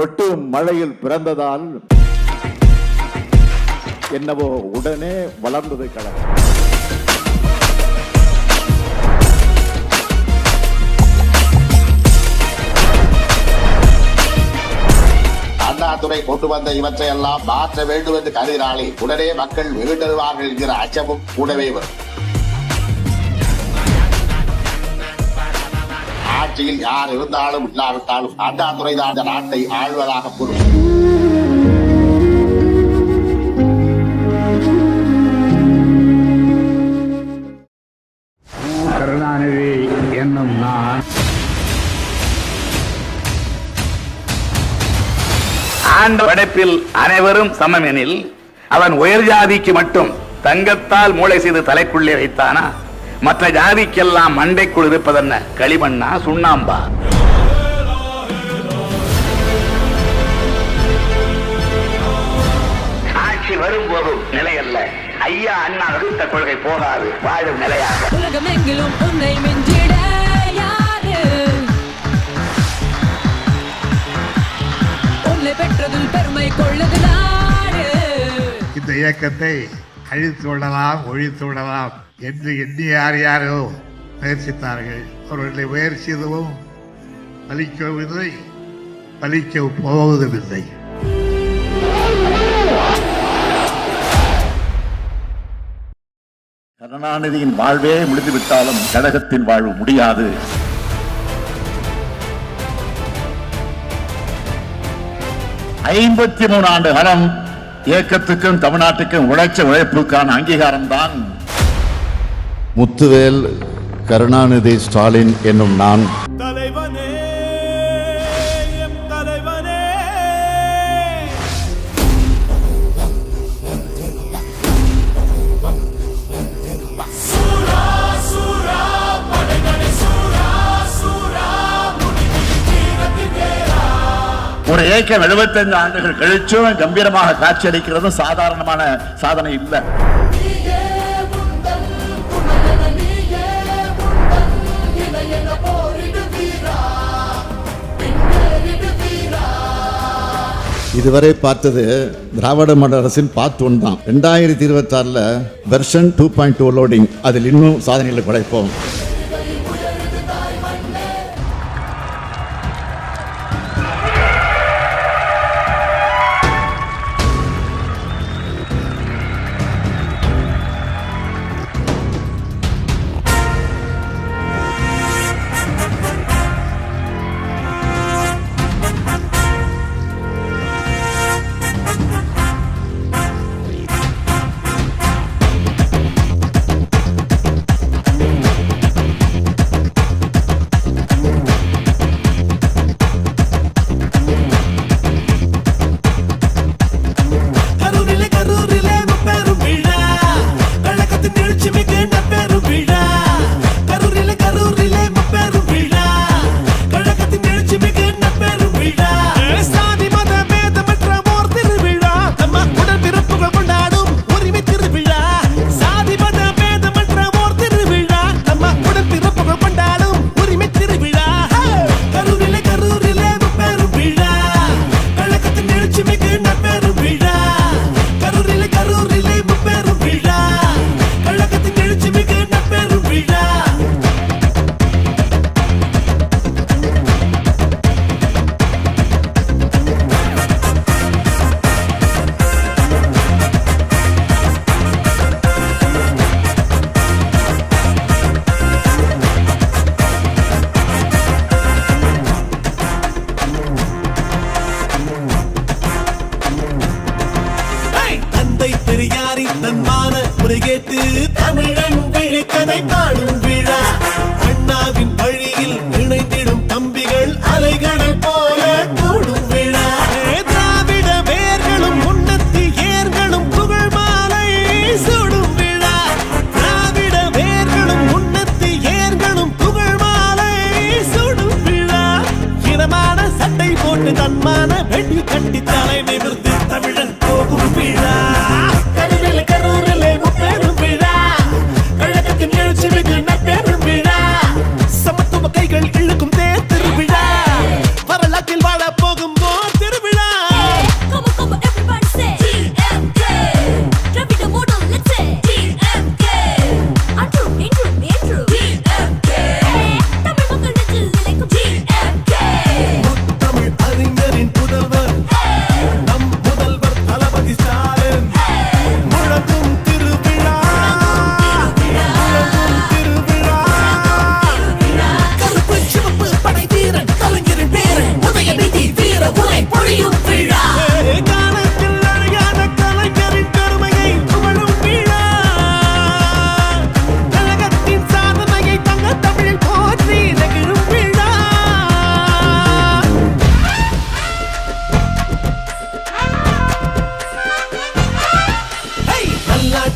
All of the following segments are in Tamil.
கொட்டும் மழையில் பிறந்ததால் என்னவோ உடனே வளர்ந்தது கழகம். அண்ணாதுரை கொண்டு வந்த இவற்றையெல்லாம் மாற்ற வேண்டும் என்று கருதினாலே உடனே மக்கள் மீண்டருவார்கள் என்கிற அச்சமும் கூடவே வரும். ஆட்சியில் யார் இருந்தாலும் இல்லாவிட்டாலும் அண்ணாதுரை தான் அந்த நாட்டை ஆழ்வதாக கூறும். கருணாநிதி என்னும் நான். ஆண்ட படைப்பில் அனைவரும் சமமெனில் அவன் உயர் ஜாதிக்கு மட்டும் தங்கத்தால் மூளை செய்து தலைக்குள்ளே வைத்தானா? மற்ற ஜாதிக்கெல்லாம் மண்டைக்குள் இருப்பதென்ன? களிமண்ணா சுண்ணாம்பா? ஆட்சி வரும்போதும் நிலையல்ல. ஐயா அண்ணா வகுத்த கொள்கை போகாது. வாழும் நிலையாக. உலகமெங்கிலும் உன்னை மிஞ்சிட யாரு? உன்னை பெற்றதில் பெருமை கொள்ளது நாடு. இந்த இயக்கத்தை அழித்து விடலாம் ஒழித்து விடலாம் என்று எண்ணி யார் யாரோ முயற்சித்தார்கள். அவர்களை முயற்சி எதுவும் பலிக்கவில்லை பலிக்க போவதுமில்லை. கருணாநிதியின் வாழ்வே முடிந்துவிட்டாலும் கழகத்தின் வாழ்வு முடியாது. ஐம்பத்தி மூணு ஆண்டு காலம் இயக்கத்துக்கும் தமிழ்நாட்டுக்கும் உழைச்ச உழைப்புக்கான அங்கீகாரம் தான் முத்துவேல் கருணாநிதி ஸ்டாலின் என்னும் நான் ஒரு இயக்கம் 75 ஆண்டுகள் கழிச்சும் கம்பீரமாக காட்சியளிக்கிறதும் சாதாரணமான சாதனை இல்லை. இதுவரை பார்த்தது திராவிட மாடல் அரசின் பார்ட் ஒன் தான். ரெண்டாயிரத்தி இருபத்தாறில் version two point two loading அதில் இன்னும் சாதனைகளை படைப்போம்.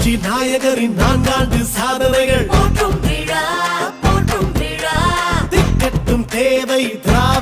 புரட்சி நாயகரின் நான்காண்டு சாதனைகள். போற்றும் விழா போற்றும் விழா. திக்கட்டும் தேவை திராவிட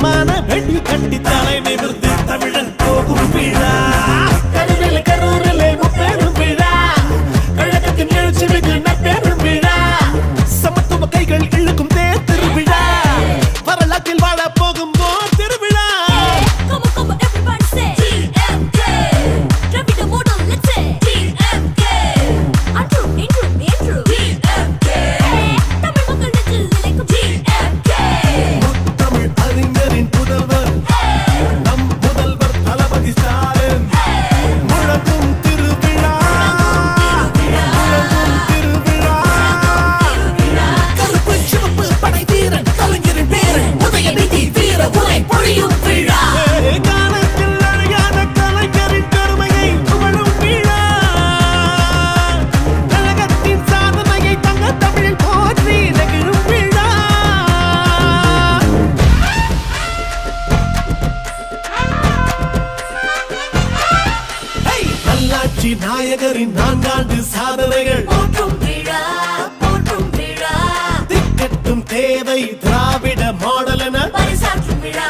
ಸನ್ಮಾನ ಬೆಳ್ಳಿ ಖಂಡಿತ புரட்சி நாயகரின் நான்காண்டு சாதனைகள். போற்றும் விழா போற்றும் விழா. திக்கட்டும் தேவை திராவிட மாடல் என பரிசாற்றும் விழா.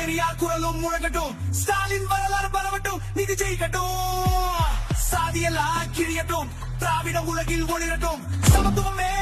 பெரியார் குரலும் முழங்கட்டும். ஸ்டாலின் வரலாறு பரவட்டும். நிதி ஜெயிக்கட்டும். சாதியெல்லாம் கிழியட்டும். திராவிட உலகில் ஒளிரட்டும். சமத்துவமே